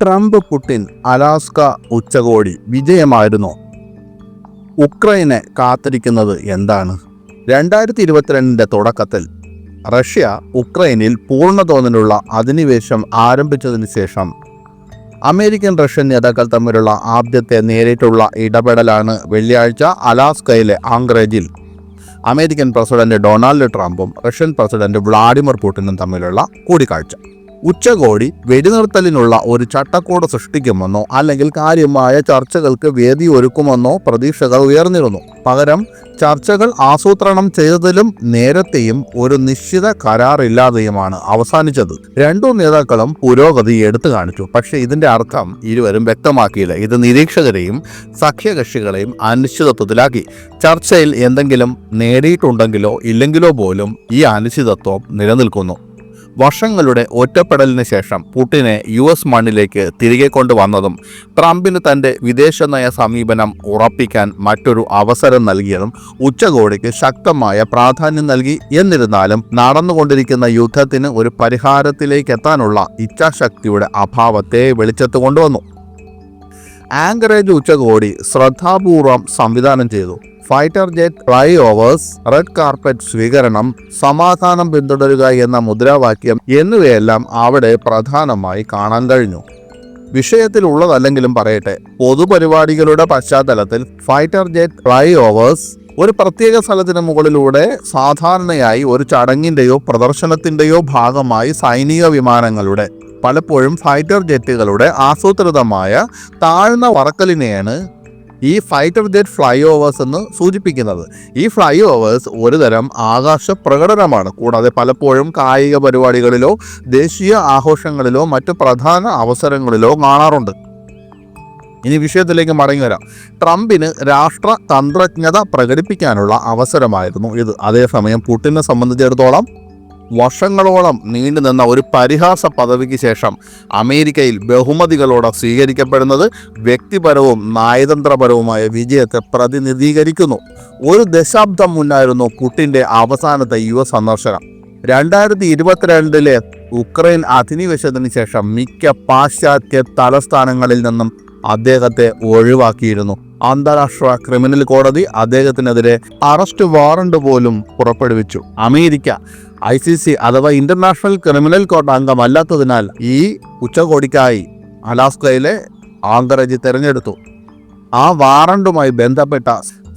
Trump Putin Alaska ഉച്ചകോടി വിജയമായിരുന്നു. ഉക്രൈനെ കാത്തിരിക്കുന്നത് എന്താണ്? രണ്ടായിരത്തി ഇരുപത്തിരണ്ടിന്റെ തുടക്കത്തിൽ റഷ്യ ഉക്രൈനിൽ പൂർണതോതിലുള്ള അധിനിവേശം ആരംഭിച്ചതിന് ശേഷം അമേരിക്കൻ റഷ്യൻ നേതാക്കൾ തമ്മിലുള്ള ആദ്യത്തെ നേരിട്ടുള്ള ഇടപെടലാണ് വെള്ളിയാഴ്ച അലാസ്കയിലെ ആംഗ്രേജിൽ. അമേരിക്കൻ പ്രസിഡന്റ് ഡൊണാൾഡ് ട്രംപും റഷ്യൻ പ്രസിഡന്റ് വ്ളാഡിമിർ പുടിനും തമ്മിലുള്ള കൂടിക്കാഴ്ച. ഉച്ചകോടി വെടിനിർത്തലിനുള്ള ഒരു ചട്ടക്കൂട് സൃഷ്ടിക്കുമെന്നോ അല്ലെങ്കിൽ കാര്യമായ ചർച്ചകൾക്ക് വേദി ഒരുക്കുമെന്നോ പ്രതീക്ഷകൾ ഉയർന്നിരുന്നു. പകരം ചർച്ചകൾ ആസൂത്രണം ചെയ്തതിലും നേരത്തെയും ഒരു നിശ്ചിത കരാറില്ലാതെയുമാണ് അവസാനിച്ചത്. രണ്ടു നേതാക്കളും പുരോഗതി എടുത്തു കാണിച്ചു. പക്ഷേ ഇതിന്റെ അർത്ഥം ഇരുവരും വ്യക്തമാക്കിയില്ല. ഇത് നിരീക്ഷകരെയും സഖ്യകക്ഷികളെയും അനിശ്ചിതത്വത്തിലാക്കി. ചർച്ചയിൽ എന്തെങ്കിലും നേടിയിട്ടുണ്ടെങ്കിലോ ഇല്ലെങ്കിലോ പോലും ഈ അനിശ്ചിതത്വം നിലനിൽക്കുന്നു. വർഷങ്ങളുടെ ഒറ്റപ്പെടലിന് ശേഷം പുടിനെ യു എസ് മണ്ണിലേക്ക് തിരികെ കൊണ്ടുവന്നതും ട്രംപിന് തന്റെ വിദേശ നയ സമീപനം ഉറപ്പിക്കാൻ മറ്റൊരു അവസരം നൽകിയതും ഉച്ചകോടിക്ക് ശക്തമായ പ്രാധാന്യം നൽകി. എന്നിരുന്നാലും നടന്നുകൊണ്ടിരിക്കുന്ന യുദ്ധത്തിന് ഒരു പരിഹാരത്തിലേക്ക് എത്താനുള്ള ഇച്ഛാശക്തിയുടെ അഭാവത്തെ വെളിച്ചത്ത് കൊണ്ടുവന്നു. ആങ്കറേജ് ഉച്ചകോടി ശ്രദ്ധാപൂർവം സംവിധാനം ചെയ്തു. Fighter jet flyovers red carpet സ്വീകരണം സമാധാനം പിന്തുടരുക എന്ന മുദ്രാവാക്യം എന്നിവയെല്ലാം അവിടെ പ്രധാനമായി കാണാൻ കഴിഞ്ഞു. വിഷയത്തിൽ ഉള്ളതല്ലെങ്കിലും പറയട്ടെ പൊതുപരിപാടികളുടെ പശ്ചാത്തലത്തിൽ ഫൈറ്റർ ജെറ്റ് ഫ്ലൈ ഓവേഴ്സ് ഒരു പ്രത്യേക സ്ഥലത്തിന് മുകളിലൂടെ സാധാരണയായി ഒരു ചടങ്ങിന്റെയോ പ്രദർശനത്തിന്റെയോ ഭാഗമായി സൈനിക വിമാനങ്ങളുടെ പലപ്പോഴും ഫൈറ്റർ ജെറ്റുകളുടെ ആസൂത്രിതമായ താഴ്ന്ന വറക്കലിനെയാണ് ഈ ഫൈറ്റർ ജെറ്റ് ഫ്ലൈ ഓവേഴ്സ് എന്ന് സൂചിപ്പിക്കുന്നത്. ഈ ഫ്ലൈ ഓവേഴ്സ് ഒരുതരം ആകാശ പ്രകടനമാണ്. കൂടാതെ പലപ്പോഴും കായിക പരിപാടികളിലോ ദേശീയ ആഘോഷങ്ങളിലോ മറ്റ് പ്രധാന അവസരങ്ങളിലോ കാണാറുണ്ട്. ഇനി വിഷയത്തിലേക്ക് മടങ്ങി വരാം. ട്രംപിന് രാഷ്ട്ര തന്ത്രജ്ഞത പ്രകടിപ്പിക്കാനുള്ള അവസരമായിരുന്നു ഇത്. അതേസമയം പുട്ടിനെ സംബന്ധിച്ചിടത്തോളം വർഷങ്ങളോളം നീണ്ടുനിന്ന ഒരു പരിഹാസ പദവിക്ക് ശേഷം അമേരിക്കയിൽ ബഹുമതികളോടെ സ്വീകരിക്കപ്പെടുന്നത് വ്യക്തിപരവും നയതന്ത്രപരവുമായ വിജയത്തെ പ്രതിനിധീകരിക്കുന്നു. ഒരു ദശാബ്ദം മുന്നായിരുന്നു പുട്ടിന്റെ അവസാനത്തെ യുവ സന്ദർശനം. രണ്ടായിരത്തി ഇരുപത്തിരണ്ടിലെ ഉക്രൈൻ അധിനിവേശത്തിന് ശേഷം മിക്ക പാശ്ചാത്യ തലസ്ഥാനങ്ങളിൽ നിന്നും അദ്ദേഹത്തെ ഒഴിവാക്കിയിരുന്നു. അന്താരാഷ്ട്ര ക്രിമിനൽ കോടതി അദ്ദേഹത്തിനെതിരെ അറസ്റ്റ് വാറണ്ട് പോലും പുറപ്പെടുവിച്ചു. അമേരിക്ക ഐ സി സി അഥവാ ഇന്റർനാഷണൽ ക്രിമിനൽ കോർട്ട് അംഗമല്ലാത്തതിനാൽ ഈ ഉച്ചകോടിക്കായി അലാസ്കയിലെ ആങ്കറേജ് തിരഞ്ഞെടുത്തു. ആ വാറണ്ടുമായി ബന്ധപ്പെട്ട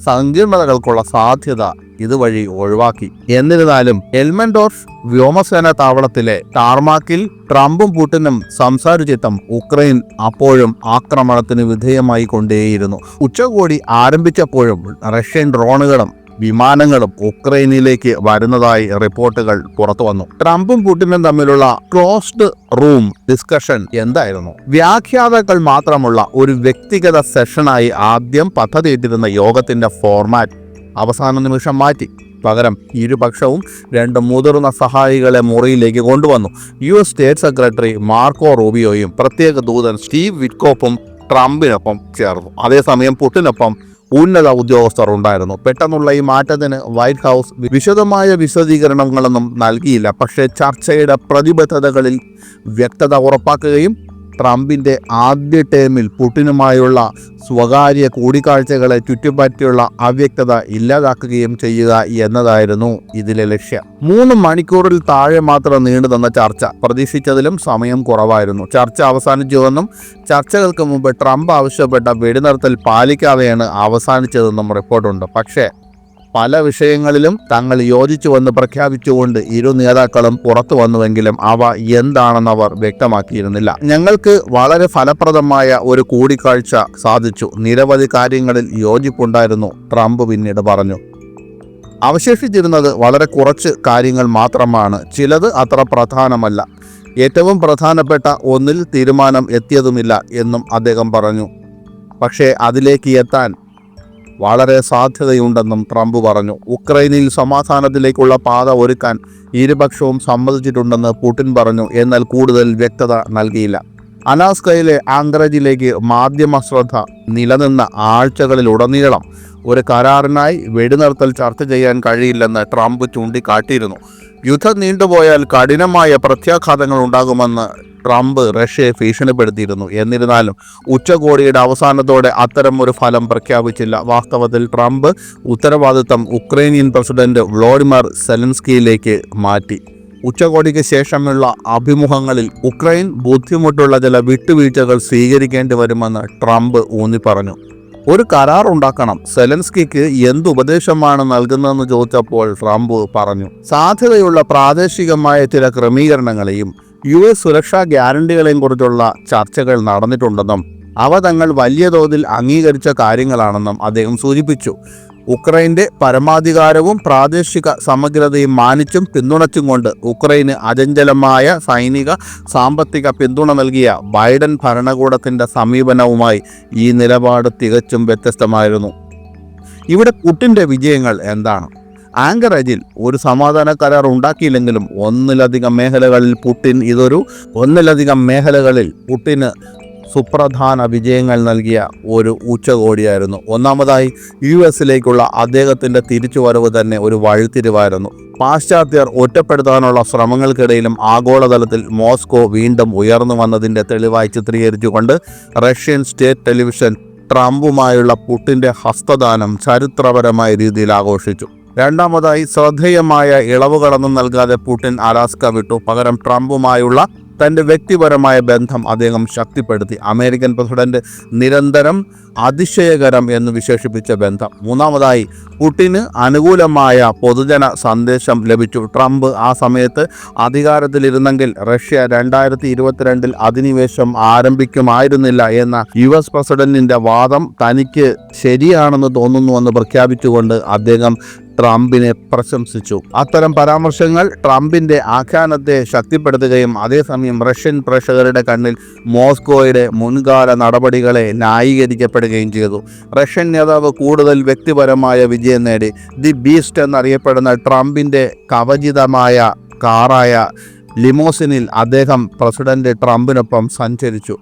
സങ്കീർണതകൾക്കുള്ള സാധ്യത ഇതുവഴി ഒഴിവാക്കി. എന്നിരുന്നാലും എൽമൻഡോർഫ് വ്യോമസേന താവളത്തിലെ ടാർമാക്കിൽ ട്രംപും പുടിനും സംസാരചിത്തം ഉക്രൈൻ അപ്പോഴും ആക്രമണത്തിന് വിധേയമായി കൊണ്ടേയിരുന്നു ഉച്ചകോടി ആരംഭിച്ചപ്പോഴും റഷ്യൻ ഡ്രോണുകളും വിമാനങ്ങളും ഉക്രൈനിലേക്ക് വരുന്നതായി റിപ്പോർട്ടുകൾ പുറത്തു വന്നു. ട്രംപും പുടിനും തമ്മിലുള്ള ക്ലോസ്ഡ് റൂം ഡിസ്കഷൻ എന്തായിരുന്നു? വ്യാഖ്യാതാക്കൾ മാത്രമുള്ള ഒരു വ്യക്തിഗത സെഷനായി ആദ്യം പദ്ധതിയിട്ടിരുന്ന യോഗത്തിന്റെ ഫോർമാറ്റ് അവസാന നിമിഷം മാറ്റി. പകരം ഇരുപക്ഷവും രണ്ട് മുതിർന്ന സഹായികളെ മുറിയിലേക്ക് കൊണ്ടുവന്നു. U S state secretary Marco റൂബിയോയും പ്രത്യേക ദൂതൻ സ്റ്റീവ് വിറ്റ്കോപ്പും ട്രംപിനൊപ്പം ചേർന്നു. അതേസമയം പുട്ടിനൊപ്പം ഉന്നത ഉദ്യോഗസ്ഥർ ഉണ്ടായിരുന്നു. പെട്ടെന്നുള്ള ഈ മാറ്റത്തിന് വൈറ്റ് ഹൗസ് വിശദമായ വിശദീകരണങ്ങളൊന്നും നൽകിയില്ല. പക്ഷേ ചർച്ചയുടെ പ്രതിബദ്ധതകളിൽ വ്യക്തത ഉറപ്പാക്കുകയും ട്രംപിന്റെ ആദ്യ ടേമിൽ പുടിനുമായുള്ള സ്വകാര്യ കൂടിക്കാഴ്ചകളെ ചുറ്റിപ്പറ്റിയുള്ള അവ്യക്തത ഇല്ലാതാക്കുകയും ചെയ്യുക എന്നതായിരുന്നു ഇതിലെ ലക്ഷ്യം. മൂന്ന് മണിക്കൂറിൽ താഴെ മാത്രം നീണ്ടു തന്ന ചർച്ച. പ്രതീക്ഷിച്ചതിലും സമയം കുറവായിരുന്നു. ചർച്ച അവസാനിച്ചുവെന്നും ചർച്ചകൾക്ക് മുമ്പ് ട്രംപ് ആവശ്യപ്പെട്ട വെടിനിർത്തൽ പാലിക്കാതെയാണ് അവസാനിച്ചതെന്നും റിപ്പോർട്ടുണ്ട്. പക്ഷേ പല വിഷയങ്ങളിലും തങ്ങൾ യോജിച്ചുവെന്ന് പ്രഖ്യാപിച്ചുകൊണ്ട് ഇരു നേതാക്കളും പുറത്തു വന്നുവെങ്കിലും അവ എന്താണെന്ന് അവർ വ്യക്തമാക്കിയിരുന്നില്ല. ഞങ്ങൾക്ക് വളരെ ഫലപ്രദമായ ഒരു കൂടിക്കാഴ്ച സാധിച്ചു. നിരവധി കാര്യങ്ങളിൽ യോജിപ്പുണ്ടായിരുന്നു ട്രംപ് പിന്നീട് പറഞ്ഞു. അവശേഷിച്ചിരുന്നത് വളരെ കുറച്ച് കാര്യങ്ങൾ മാത്രമാണ്. ചിലത് അത്ര പ്രധാനമല്ല. ഏറ്റവും പ്രധാനപ്പെട്ട ഒന്നിൽ തീരുമാനം എത്തിയതുമില്ല എന്നും അദ്ദേഹം പറഞ്ഞു. പക്ഷേ അതിലേക്ക് എത്താൻ വളരെ സാധ്യതയുണ്ടെന്നും ട്രംപ് പറഞ്ഞു. ഉക്രൈനിൽ സമാധാനത്തിലേക്കുള്ള പാത ഒരുക്കാൻ ഇരുപക്ഷവും സമ്മതിച്ചിട്ടുണ്ടെന്ന് പുടിൻ പറഞ്ഞു. എന്നാൽ കൂടുതൽ വ്യക്തത നൽകിയില്ല. അലാസ്കയിലെ ആങ്കറേജിലേക്ക് മാധ്യമ ശ്രദ്ധ നിലനിന്ന ആഴ്ചകളിലുടനീളം ഒരു കരാറിനായി വെടിനിർത്തൽ ചർച്ച ചെയ്യാൻ കഴിയില്ലെന്ന് ട്രംപ് ചൂണ്ടിക്കാട്ടിയിരുന്നു. യുദ്ധം നീണ്ടുപോയാൽ കഠിനമായ പ്രത്യാഘാതങ്ങൾ ഉണ്ടാകുമെന്ന് ട്രംപ് റഷ്യയെ ഭീഷണിപ്പെടുത്തിയിരുന്നു. എന്നിരുന്നാലും ഉച്ചകോടിയുടെ അവസാനത്തോടെ അത്തരം ഒരു ഫലം പ്രഖ്യാപിച്ചില്ല. വാസ്തവത്തിൽ ട്രംപ് ഉത്തരവാദിത്തം ഉക്രൈനിയൻ പ്രസിഡന്റ് വ്ളോഡിമർ സെലൻസ്കിയിലേക്ക് മാറ്റി. ഉച്ചകോടിക്ക് ശേഷമുള്ള അഭിമുഖങ്ങളിൽ ഉക്രൈൻ ബുദ്ധിമുട്ടുള്ള ചില വിട്ടുവീഴ്ചകൾ സ്വീകരിക്കേണ്ടി വരുമെന്ന് ട്രംപ് ഊന്നി പറഞ്ഞു ഒരു കരാർ ഉണ്ടാക്കണം സെലൻസ്കിക്ക് എന്ത് ഉപദേശമാണ് നൽകുന്നതെന്ന് ചോദിച്ചപ്പോൾ ട്രംപ് പറഞ്ഞു സാധ്യതയുള്ള പ്രാദേശികമായ ചില ക്രമീകരണങ്ങളെയും യു എസ് സുരക്ഷാ ഗ്യാരണ്ടികളെയും കുറിച്ചുള്ള ചർച്ചകൾ നടന്നിട്ടുണ്ടെന്നും അവ തങ്ങൾ വലിയ തോതിൽ അംഗീകരിച്ച കാര്യങ്ങളാണെന്നും അദ്ദേഹം സൂചിപ്പിച്ചു. ഉക്രൈന്റെ പരമാധികാരവും പ്രാദേശിക സമഗ്രതയും മാനിച്ചും പിന്തുണച്ചും കൊണ്ട് ഉക്രൈന് അചഞ്ചലമായ സൈനിക സാമ്പത്തിക പിന്തുണ നൽകിയ ബൈഡൻ ഭരണകൂടത്തിന്റെ സമീപനവുമായി ഈ നിലപാട് തികച്ചും വ്യത്യസ്തമായിരുന്നു. ഇവിടെ പുട്ടിന്റെ വിജയങ്ങൾ എന്താണ്? ആങ്കറേജിൽ ഒരു സമാധാന കരാർ ഉണ്ടാക്കിയില്ലെങ്കിലും ഒന്നിലധികം മേഖലകളിൽ പുട്ടിൻ ഇതൊരു ഒന്നിലധികം മേഖലകളിൽ പുട്ടിന് സുപ്രധാന വിജയങ്ങൾ നൽകിയ ഒരു ഉച്ചകോടിയായിരുന്നു. ഒന്നാമതായി യു എസിലേക്കുള്ള അദ്ദേഹത്തിന്റെ തിരിച്ചുവരവ് തന്നെ ഒരു വഴിത്തിരിവായിരുന്നു. പാശ്ചാത്യർ ഒറ്റപ്പെടുത്താനുള്ള ശ്രമങ്ങൾക്കിടയിലും ആഗോളതലത്തിൽ മോസ്കോ വീണ്ടും ഉയർന്നു വന്നതിന്റെ തെളിവായി ചിത്രീകരിച്ചുകൊണ്ട് റഷ്യൻ സ്റ്റേറ്റ് ടെലിവിഷൻ ട്രംപുമായുള്ള പുട്ടിന്റെ ഹസ്തദാനം ചരിത്രപരമായ രീതിയിൽ ആഘോഷിച്ചു. രണ്ടാമതായി ശ്രദ്ധേയമായ ഇളവുകളൊന്നും നൽകാതെ പുട്ടിൻ അലാസ്ക വിട്ടു. പകരം ട്രംപുമായുള്ള തന്റെ വ്യക്തിപരമായ ബന്ധം അദ്ദേഹം ശക്തിപ്പെടുത്തി. അമേരിക്കൻ പ്രസിഡന്റ് നിരന്തരം അതിശയകരം എന്ന് വിശേഷിപ്പിച്ച ബന്ധം. മൂന്നാമതായി പുട്ടിന് അനുകൂലമായ പൊതുജന സന്ദേശം ലഭിച്ചു. ട്രംപ് ആ സമയത്ത് അധികാരത്തിലിരുന്നെങ്കിൽ റഷ്യ രണ്ടായിരത്തി ഇരുപത്തിരണ്ടിൽ അധിനിവേശം ആരംഭിക്കുമായിരുന്നില്ല എന്ന യു എസ് പ്രസിഡന്റിന്റെ വാദം തനിക്ക് ശരിയാണെന്ന് തോന്നുന്നുവെന്ന് പ്രഖ്യാപിച്ചുകൊണ്ട് അദ്ദേഹം ട്രംപിനെ പ്രശംസിച്ചു. അത്തരം പരാമർശങ്ങൾ ട്രംപിന്റെ ആഖ്യാനത്തെ ശക്തിപ്പെടുത്തുകയും അതേസമയം റഷ്യൻ പ്രേക്ഷകരുടെ കണ്ണിൽ മോസ്കോയുടെ മുൻകാല നടപടികളെ ന്യായീകരിക്കപ്പെടുകയും ചെയ്തു. റഷ്യൻ നേതാവ് കൂടുതൽ വ്യക്തിപരമായ വിജയം നേടി. ദി ബീസ്റ്റ് എന്നറിയപ്പെടുന്ന ട്രംപിന്റെ കവചിതമായ കാറായ ലിമോസിനിൽ അദ്ദേഹം പ്രസിഡന്റ് ട്രംപിനൊപ്പം സഞ്ചരിച്ചു.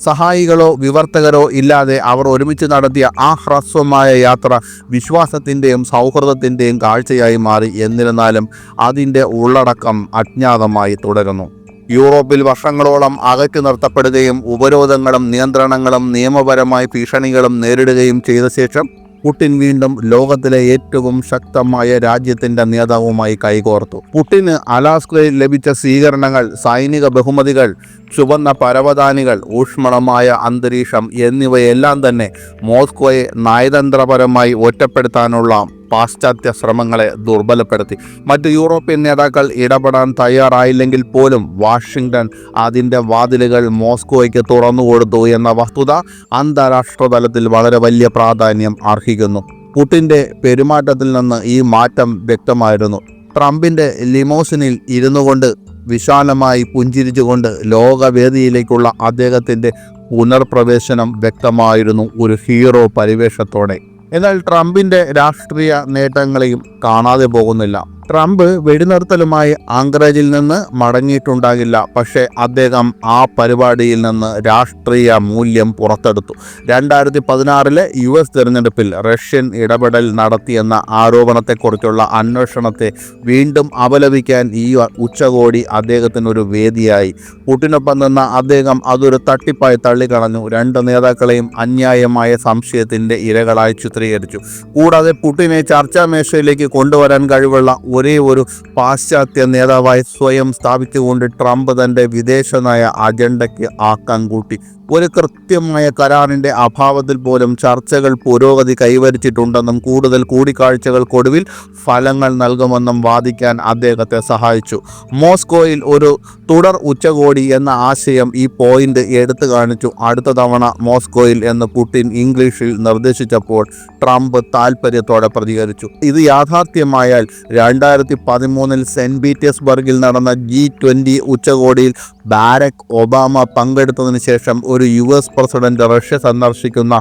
സഹായികളോ വിവർത്തകരോ ഇല്ലാതെ അവർ ഒരുമിച്ച് നടത്തിയ ആ ഹ്രസ്വമായ യാത്ര വിശ്വാസത്തിന്റെയും സൗഹൃദത്തിന്റെയും കാഴ്ചയായി മാറി. എന്നിരുന്നാലും അതിന്റെ ഉള്ളടക്കം അജ്ഞാതമായി തുടരുന്നു. യൂറോപ്പിൽ വർഷങ്ങളോളം അകറ്റി നിർത്തപ്പെടുകയും ഉപരോധങ്ങളും നിയന്ത്രണങ്ങളും നിയമപരമായ ഭീഷണികളും നേരിടുകയും ചെയ്ത ശേഷം പുട്ടിൻ വീണ്ടും ലോകത്തിലെ ഏറ്റവും ശക്തമായ രാജ്യത്തിന്റെ നേതാവുമായി കൈകോർത്തു. പുട്ടിന് അലാസ്കയിൽ ലഭിച്ച സ്വീകരണങ്ങൾ സൈനിക ബഹുമതികൾ ചുവന്ന പരവതാനികൾ ഊഷ്മളമായ അന്തരീക്ഷം എന്നിവയെല്ലാം തന്നെ മോസ്കോയെ നയതന്ത്രപരമായി ഒറ്റപ്പെടുത്താനുള്ള പാശ്ചാത്യ ശ്രമങ്ങളെ ദുർബലപ്പെടുത്തി. മറ്റ് യൂറോപ്യൻ നേതാക്കൾ ഇടപെടാൻ തയ്യാറായില്ലെങ്കിൽ പോലും വാഷിംഗ്ടൺ അതിന്റെ വാതിലുകൾ മോസ്കോയ്ക്ക് തുറന്നുകൊടുത്തു എന്ന വസ്തുത അന്താരാഷ്ട്ര തലത്തിൽ വളരെ വലിയ പ്രാധാന്യം അർഹിക്കുന്നു. പുട്ടിന്റെ പെരുമാറ്റത്തിൽ നിന്ന് ഈ മാറ്റം വ്യക്തമായിരുന്നു. ട്രംപിന്റെ ലിമോസിനിൽ ഇരുന്നു കൊണ്ട് വിശാലമായി പുഞ്ചിരിച്ചുകൊണ്ട് ലോകവേദിയിലേക്കുള്ള അദ്ദേഹത്തിന്റെ പുനർപ്രവേശനം വ്യക്തമായിരുന്നു ഒരു ഹീറോ പരിവേഷത്തോടെ. എന്നാൽ ട്രംപിന്റെ രാഷ്ട്രീയ നേട്ടങ്ങളെയും കാണാതെ പോകുന്നില്ല. ട്രംപ് വെടിനിർത്തലുമായി ആങ്കറേജിൽ നിന്ന് മടങ്ങിയിട്ടുണ്ടാകില്ല. പക്ഷേ അദ്ദേഹം ആ പരിപാടിയിൽ നിന്ന് രാഷ്ട്രീയ മൂല്യം പുറത്തെടുത്തു. രണ്ടായിരത്തി പതിനാറിലെ യു എസ് തിരഞ്ഞെടുപ്പിൽ റഷ്യൻ ഇടപെടൽ നടത്തിയെന്ന ആരോപണത്തെക്കുറിച്ചുള്ള അന്വേഷണത്തെ വീണ്ടും അപലപിക്കാൻ ഈ ഉച്ചകോടി അദ്ദേഹത്തിനൊരു വേദിയായി. പുട്ടിനൊപ്പം നിന്ന അദ്ദേഹം അതൊരു തട്ടിപ്പായി തള്ളിക്കളഞ്ഞു. രണ്ട് നേതാക്കളെയും അന്യായമായ സംശയത്തിന്റെ ഇരകളായി ചിത്രീകരിച്ചു. കൂടാതെ പുട്ടിനെ ചർച്ചാമേശയിലേക്ക് കൊണ്ടുവരാൻ കഴിവുള്ള ഒരേ ഒരു പാശ്ചാത്യ നേതാവായി സ്വയം സ്ഥാപിച്ചുകൊണ്ട് ട്രംപ് തന്റെ വിദേശ നയ അജണ്ടയ്ക്ക് ആക്കം കൂട്ടി. ഒരു കൃത്യമായ കരാറിന്റെ അഭാവത്തിൽ പോലും ചർച്ചകൾ പുരോഗതി കൈവരിച്ചിട്ടുണ്ടെന്നും കൂടുതൽ കൂടിക്കാഴ്ചകൾക്കൊടുവിൽ ഫലങ്ങൾ നൽകുമെന്നും വാദിക്കാൻ അദ്ദേഹത്തെ സഹായിച്ചു. മോസ്കോയിൽ ഒരു തുടർ ഉച്ചകോടി എന്ന ആശയം ഈ പോയിന്റ് എടുത്തു കാണിച്ചു. അടുത്ത തവണ മോസ്കോയിൽ എന്ന് പുട്ടിൻ ഇംഗ്ലീഷിൽ നിർദ്ദേശിച്ചപ്പോൾ ട്രംപ് താൽപ്പര്യത്തോടെ പ്രതികരിച്ചു. ഇത് യാഥാർത്ഥ്യമായാൽ രണ്ടായിരത്തി പതിമൂന്നിൽ സെന്റ് പീറ്റേഴ്സ്ബർഗിൽ നടന്ന ജി ട്വന്റി ഉച്ചകോടിയിൽ ബാരക് ഒബാമ പങ്കെടുത്തതിന് ശേഷം ഒരു യു എസ് പ്രസിഡന്റ് റഷ്യ സന്ദർശിക്കുന്ന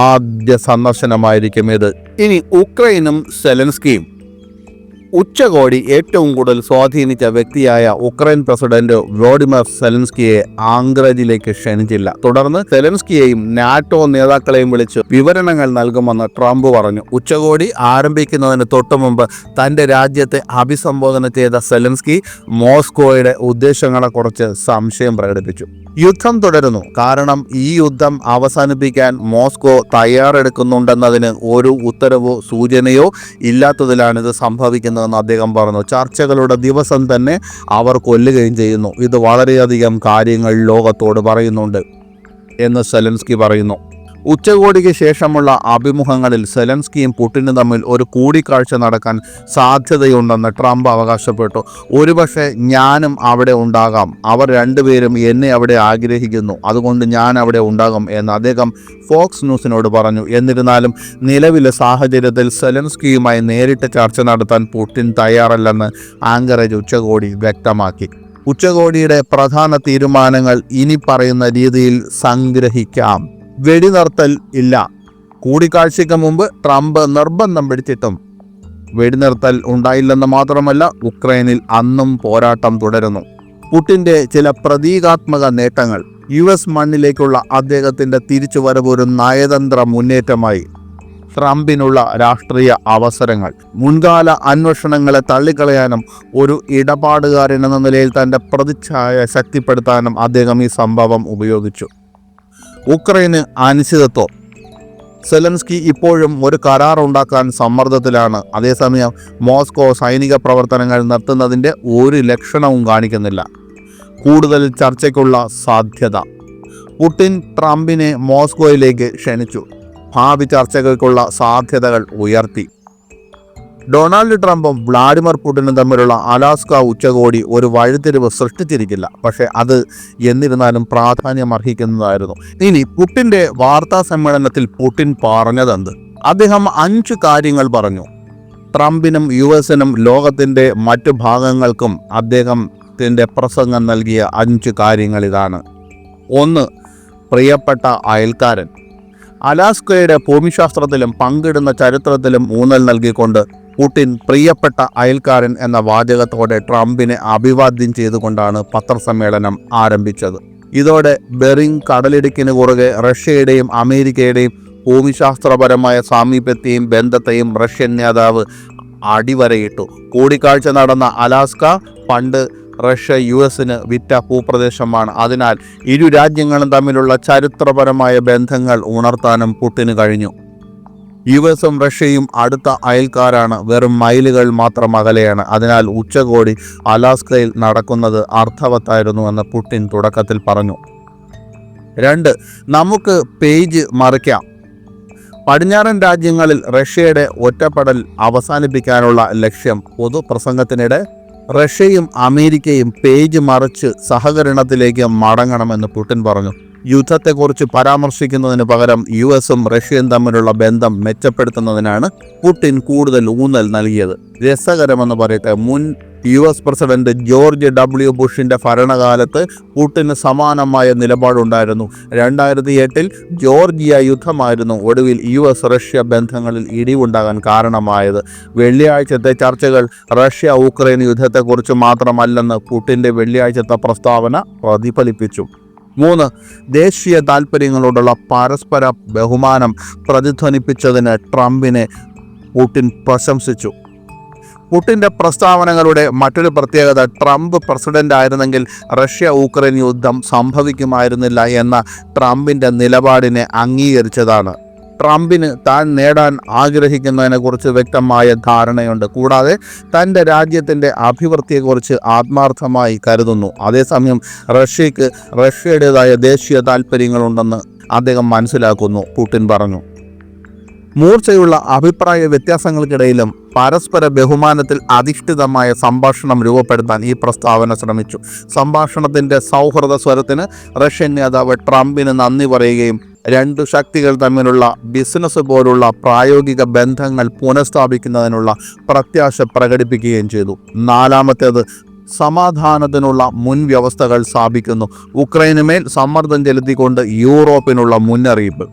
ആദ്യ സന്ദർശനമായിരിക്കും ഇത്. ഇനി ഉക്രൈനും സെലൻസ്കിയും ഉച്ചകോടി ഏറ്റവും കൂടുതൽ സ്വാധീനിച്ച വ്യക്തിയായ ഉക്രൈൻ പ്രസിഡന്റ് വ്ളോഡിമർ സെലൻസ്കിയെ ആംഗ്രജിലേക്ക് ക്ഷണിച്ചില്ല. തുടർന്ന് സെലൻസ്കിയെയും നാറ്റോ നേതാക്കളെയും വിളിച്ച് വിവരണങ്ങൾ നൽകുമെന്ന് ട്രംപ് പറഞ്ഞു. ഉച്ചകോടി ആരംഭിക്കുന്നതിന് തൊട്ടു മുമ്പ് തന്റെ രാജ്യത്തെ അഭിസംബോധന ചെയ്ത സെലൻസ്കി മോസ്കോയുടെ ഉദ്ദേശങ്ങളെക്കുറിച്ച് സംശയം പ്രകടിപ്പിച്ചു. യുദ്ധം തുടരുന്നു. കാരണം ഈ യുദ്ധം അവസാനിപ്പിക്കാൻ മോസ്കോ തയ്യാറെടുക്കുന്നുണ്ടെന്നതിന് ഒരു ഉത്തരവോ സൂചനയോ ഇല്ലാത്തതിലാണ് ഇത് സംഭവിക്കുന്നതെന്ന് അദ്ദേഹം പറഞ്ഞു ചർച്ചകളുടെ ദിവസം തന്നെ അവർ കൊല്ലുകയും ചെയ്യുന്നു. ഇത് വളരെയധികം കാര്യങ്ങൾ ലോകത്തോട് പറയുന്നുണ്ട് എന്ന് സെലൻസ്കി പറയുന്നു. ഉച്ചകോടിക്ക് ശേഷമുള്ള അഭിമുഖങ്ങളിൽ സെലൻസ്കിയും പുടിനും തമ്മിൽ ഒരു കൂടിക്കാഴ്ച നടക്കാൻ സാധ്യതയുണ്ടെന്ന് ട്രംപ് അവകാശപ്പെട്ടു. ഒരുപക്ഷെ ഞാനും അവിടെ ഉണ്ടാകാം. അവർ രണ്ടുപേരും എന്നെ അവിടെ ആഗ്രഹിക്കുന്നു. അതുകൊണ്ട് ഞാൻ അവിടെ ഉണ്ടാകും എന്ന് അദ്ദേഹം ഫോക്സ് ന്യൂസിനോട് പറഞ്ഞു. എന്നിരുന്നാലും നിലവിലെ സാഹചര്യത്തിൽ സെലൻസ്കിയുമായി നേരിട്ട് ചർച്ച നടത്താൻ പുടിൻ തയ്യാറല്ലെന്ന് ആങ്കറേജ് ഉച്ചകോടി വ്യക്തമാക്കി. ഉച്ചകോടിയുടെ പ്രധാന തീരുമാനങ്ങൾ ഇനി പറയുന്ന രീതിയിൽ സംഗ്രഹിക്കാം. വെടിനിർത്തൽ ഇല്ല. കൂടിക്കാഴ്ചയ്ക്ക് മുമ്പ് ട്രംപ് നിർബന്ധം പിടിച്ചിട്ടും വെടിനിർത്തൽ ഉണ്ടായില്ലെന്ന് മാത്രമല്ല ഉക്രൈനിൽ അന്നും പോരാട്ടം തുടരുന്നു. പുട്ടിന്റെ ചില പ്രതീകാത്മക നേട്ടങ്ങൾ യു എസ് മണ്ണിലേക്കുള്ള അദ്ദേഹത്തിന്റെ തിരിച്ചുവരവ് ഒരു നയതന്ത്ര മുന്നേറ്റമായി. ട്രംപിനുള്ള രാഷ്ട്രീയ അവസരങ്ങൾ മുൻകാല അന്വേഷണങ്ങളെ തള്ളിക്കളയാനും ഒരു ഇടപാടുകാരൻ എന്ന നിലയിൽ തന്റെ പ്രതിച്ഛായ ശക്തിപ്പെടുത്താനും അദ്ദേഹം ഈ സംഭവം ഉപയോഗിച്ചു. ഉക്രൈന് അനിശ്ചിതത്വം. സെലൻസ്കി ഇപ്പോഴും ഒരു കരാർ ഉണ്ടാക്കാൻ സമ്മർദ്ദത്തിലാണ്. അതേസമയം മോസ്കോ സൈനിക പ്രവർത്തനങ്ങൾ നിർത്തുന്നതിന്റെ ഒരു ലക്ഷണവും കാണിക്കുന്നില്ല. കൂടുതൽ ചർച്ചയ്ക്കുള്ള സാധ്യത. പുടിൻ ട്രംപിനെ മോസ്കോയിലേക്ക് ക്ഷണിച്ചു. ഭാവി ചർച്ചകൾക്കുള്ള സാധ്യതകൾ ഉയർത്തി. ഡൊണാൾഡ് ട്രംപും വ്ളാഡിമിർ പുടിനും തമ്മിലുള്ള അലാസ്ക ഉച്ചകോടി ഒരു വഴിത്തിരിവ് സൃഷ്ടിച്ചിരിക്കില്ല. പക്ഷേ അത് എന്നിരുന്നാലും പ്രാധാന്യം അർഹിക്കുന്നതായിരുന്നു. ഇനി പുട്ടിന്റെ വാർത്താ സമ്മേളനത്തിൽ പുടിൻ പറഞ്ഞതെന്ത്? അദ്ദേഹം അഞ്ച് കാര്യങ്ങൾ പറഞ്ഞു. ട്രംപിനും യു എസിനും ലോകത്തിന്റെ മറ്റു ഭാഗങ്ങൾക്കും അദ്ദേഹത്തിന്റെ പ്രസംഗം നൽകിയ അഞ്ച് കാര്യങ്ങൾ ഇതാണ്. ഒന്ന് പ്രിയപ്പെട്ട അയൽക്കാരൻ. അലാസ്കയുടെ ഭൂമിശാസ്ത്രത്തിലും പങ്കിടുന്ന ചരിത്രത്തിലും ഊന്നൽ നൽകിക്കൊണ്ട് പുടിൻ പ്രിയപ്പെട്ട അയൽക്കാരൻ എന്ന വാചകത്തോടെ ട്രംപിനെ അഭിവാദ്യം ചെയ്തുകൊണ്ടാണ് പത്രസമ്മേളനം ആരംഭിച്ചത്. ഇതോടെ ബെറിംഗ് കടലിടുക്കിന് കുറുകെ റഷ്യയുടെയും അമേരിക്കയുടെയും ഭൂമിശാസ്ത്രപരമായ സാമീപ്യത്തെയും ബന്ധത്തെയും റഷ്യൻ നേതാവ് അടിവരയിട്ടു. കൂടിക്കാഴ്ച നടന്ന അലാസ്ക പണ്ട് റഷ്യ യു എസിന് വിറ്റ ഭൂപ്രദേശമാണ്. അതിനാൽ ഇരു രാജ്യങ്ങളും തമ്മിലുള്ള ചരിത്രപരമായ ബന്ധങ്ങൾ ഉണർത്താനും പുട്ടിന് കഴിഞ്ഞു. യു എസും റഷ്യയും അടുത്ത അയൽക്കാരാണ്. വെറും മൈലുകൾ മാത്രം അകലെയാണ്. അതിനാൽ ഉച്ചകോടി അലാസ്കയിൽ നടക്കുന്നത് അർത്ഥവത്തായിരുന്നു എന്ന് പുടിൻ തുടക്കത്തിൽ പറഞ്ഞു. രണ്ട് നമുക്ക് പേജ് മറിക്കാം. പടിഞ്ഞാറൻ രാജ്യങ്ങളിൽ റഷ്യയുടെ ഒറ്റപ്പെടൽ അവസാനിപ്പിക്കാനുള്ള ലക്ഷ്യം പൊതുപ്രസംഗത്തിനിടെ റഷ്യയും അമേരിക്കയും പേജ് മറിച്ച് സഹകരണത്തിലേക്ക് മടങ്ങണമെന്ന് പുടിൻ പറഞ്ഞു. യുദ്ധത്തെക്കുറിച്ച് പരാമർശിക്കുന്നതിന് പകരം യു എസും റഷ്യയും തമ്മിലുള്ള ബന്ധം മെച്ചപ്പെടുത്തുന്നതിനാണ് പുടിൻ കൂടുതൽ ഊന്നൽ നൽകിയത്. രസകരമെന്ന് പറയട്ടെ മുൻ U S president George W ബുഷിന്റെ ഭരണകാലത്ത് പുടിന് സമാനമായ നിലപാടുണ്ടായിരുന്നു. രണ്ടായിരത്തി എട്ടിൽ ജോർജിയ യുദ്ധമായിരുന്നു ഒടുവിൽ യു എസ് റഷ്യ ബന്ധങ്ങളിൽ ഇടിവുണ്ടാകാൻ കാരണമായത്. വെള്ളിയാഴ്ചത്തെ ചർച്ചകൾ റഷ്യ ഉക്രൈൻ യുദ്ധത്തെക്കുറിച്ച് മാത്രമല്ലെന്ന് പുടിന്റെ വെള്ളിയാഴ്ചത്തെ പ്രസ്താവന പ്രതിഫലിപ്പിച്ചു. മൂന്ന് ദേശീയ താൽപ്പര്യങ്ങളോടുള്ള പരസ്പര ബഹുമാനം പ്രതിധ്വനിപ്പിച്ചതിന് ട്രംപിനെ പുടിൻ പ്രശംസിച്ചു. പുടിന്റെ പ്രസ്താവനകളുടെ മറ്റൊരു പ്രത്യേകത ട്രംപ് പ്രസിഡന്റ് ആയിരുന്നെങ്കിൽ റഷ്യ ഉക്രൈൻ യുദ്ധം സംഭവിക്കുമായിരുന്നില്ല എന്ന ട്രംപിന്റെ നിലപാടിനെ അംഗീകരിച്ചതാണ്. ട്രംപിന് താൻ നേടാൻ ആഗ്രഹിക്കുന്നതിനെക്കുറിച്ച് വ്യക്തമായ ധാരണയുണ്ട്. കൂടാതെ തന്റെ രാജ്യത്തിന്റെ അഭിവൃദ്ധിയെക്കുറിച്ച് ആത്മാർത്ഥമായി കരുതുന്നു. അതേസമയം റഷ്യക്ക് റഷ്യയുടേതായ ദേശീയ താൽപ്പര്യങ്ങളുണ്ടെന്ന് അദ്ദേഹം മനസ്സിലാക്കുന്നു. പുടിൻ പറഞ്ഞു. മൂർച്ചയുള്ള അഭിപ്രായ വ്യത്യാസങ്ങൾക്കിടയിലും പരസ്പര ബഹുമാനത്തിൽ അധിഷ്ഠിതമായ സംഭാഷണം രൂപപ്പെടുത്താൻ ഈ പ്രസ്താവന ശ്രമിച്ചു. സംഭാഷണത്തിന്റെ സൗഹൃദ സ്വരത്തിന് റഷ്യൻ നേതാവ് ട്രംപിന് നന്ദി പറയുകയും രണ്ട് ശക്തികൾ തമ്മിലുള്ള ബിസിനസ് പോലുള്ള പ്രായോഗിക ബന്ധങ്ങൾ പുനഃസ്ഥാപിക്കുന്നതിനുള്ള പ്രത്യാശ പ്രകടിപ്പിക്കുകയും ചെയ്തു. നാലാമത്തേത് സമാധാനത്തിനുള്ള മുൻവ്യവസ്ഥകൾ സ്ഥാപിക്കുന്നു. ഉക്രൈനുമേൽ സമ്മർദ്ദം ചെലുത്തിക്കൊണ്ട് യൂറോപ്പിനുള്ള മുന്നറിയിപ്പ്.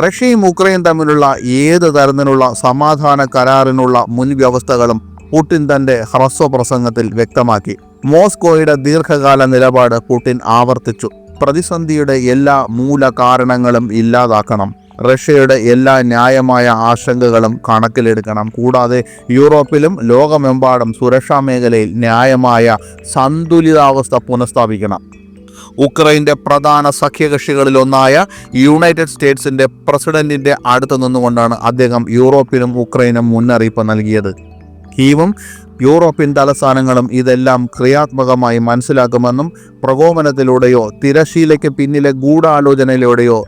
റഷ്യയും ഉക്രൈൻ തമ്മിലുള്ള ഏത് തരത്തിലുള്ള സമാധാന കരാറിനുള്ള മുൻവ്യവസ്ഥകളും പുടിൻ തന്റെ ഹ്രസ്വ പ്രസംഗത്തിൽ വ്യക്തമാക്കി. മോസ്കോയുടെ ദീർഘകാല നിലപാട് പുടിൻ ആവർത്തിച്ചു. പ്രതിസന്ധിയുടെ എല്ലാ മൂല കാരണങ്ങളും ഇല്ലാതാക്കണം. റഷ്യയുടെ എല്ലാ ന്യായമായ ആശങ്കകളും കണക്കിലെടുക്കണം. കൂടാതെ യൂറോപ്പിലും ലോകമെമ്പാടും സുരക്ഷാ മേഖലയിൽ ന്യായമായ സന്തുലിതാവസ്ഥ പുനഃസ്ഥാപിക്കണം. ഉക്രൈന്റെ പ്രധാന സഖ്യകക്ഷികളിലൊന്നായ യുണൈറ്റഡ് സ്റ്റേറ്റ്സിന്റെ പ്രസിഡന്റിന്റെ അടുത്ത് നിന്നുകൊണ്ടാണ് അദ്ദേഹം യൂറോപ്പിനും ഉക്രൈനും മുന്നറിയിപ്പ് നൽകിയത്. കീവും യൂറോപ്യൻ തലസ്ഥാനങ്ങളും ഇതെല്ലാം ക്രിയാത്മകമായി മനസ്സിലാക്കുമെന്നും പ്രകോപനത്തിലൂടെയോ തിരശീലയ്ക്ക് പിന്നിലെ ഗൂഢാലോചനയിലൂടെയോ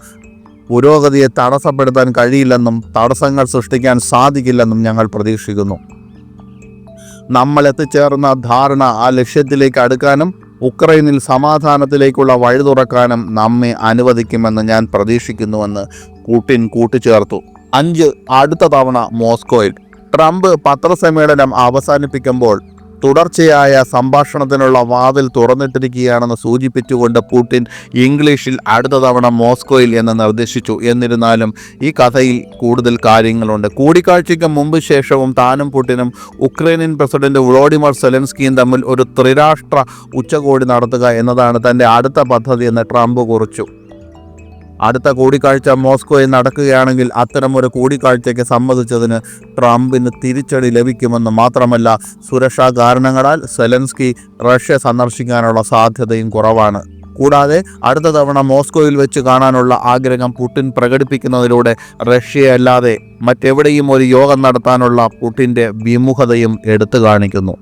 പുരോഗതിയെ തടസ്സപ്പെടുത്താൻ കഴിയില്ലെന്നും തടസ്സങ്ങൾ സൃഷ്ടിക്കാൻ സാധിക്കില്ലെന്നും ഞങ്ങൾ പ്രതീക്ഷിക്കുന്നു. നമ്മൾ എത്തിച്ചേർന്ന ധാരണ ആ ലക്ഷ്യത്തിലേക്ക് അടുക്കാനും ഉക്രൈനിൽ സമാധാനത്തിലേക്കുള്ള വഴി തുറക്കാനും നമ്മെ അനുവദിക്കുമെന്ന് ഞാൻ പ്രതീക്ഷിക്കുന്നുവെന്ന് കൂട്ടിൻ കൂട്ടിച്ചേർത്തു. അഞ്ച് അടുത്ത തവണ മോസ്കോയിൽ. ട്രംപ് പത്രസമ്മേളനം അവസാനിപ്പിക്കുമ്പോൾ തുടർച്ചയായ സംഭാഷണത്തിനുള്ള വാതിൽ തുറന്നിട്ടിരിക്കുകയാണെന്ന് സൂചിപ്പിച്ചുകൊണ്ട് പുടിൻ ഇംഗ്ലീഷിൽ അടുത്ത തവണ മോസ്കോയിൽ എന്ന് നിർദ്ദേശിച്ചു. എന്നിരുന്നാലും ഈ കഥയിൽ കൂടുതൽ കാര്യങ്ങളുണ്ട്. കൂടിക്കാഴ്ചയ്ക്ക് മുമ്പ് ശേഷവും താനും പുടിനും ഉക്രൈനിയൻ പ്രസിഡന്റ് വ്ളോഡിമർ സെലൻസ്കിയും തമ്മിൽ ഒരു ത്രിരാഷ്ട്ര ഉച്ചകോടി നടത്തുക എന്നതാണ് തന്റെ അടുത്ത പദ്ധതി എന്ന് ട്രംപ് കുറിച്ചു. അടുത്ത കൂടിക്കാഴ്ച മോസ്കോയിൽ നടക്കുകയാണെങ്കിൽ അത്തരമൊരു കൂടിക്കാഴ്ചയ്ക്ക് സമ്മതിച്ചതിന് ട്രംപിന് തിരിച്ചടി ലഭിക്കുമെന്ന് മാത്രമല്ല സുരക്ഷാ കാരണങ്ങളാൽ സെലൻസ്കി റഷ്യ സന്ദർശിക്കാനുള്ള സാധ്യതയും കുറവാണ്. കൂടാതെ അടുത്ത തവണ മോസ്കോയിൽ വെച്ച് കാണാനുള്ള ആഗ്രഹം പുടിൻ പ്രകടിപ്പിക്കുന്നതിലൂടെ റഷ്യയല്ലാതെ മറ്റെവിടെയും ഒരു യോഗം നടത്താനുള്ള പുടിന്റെ വിമുഖതയും എടുത്തു കാണിക്കുന്നു.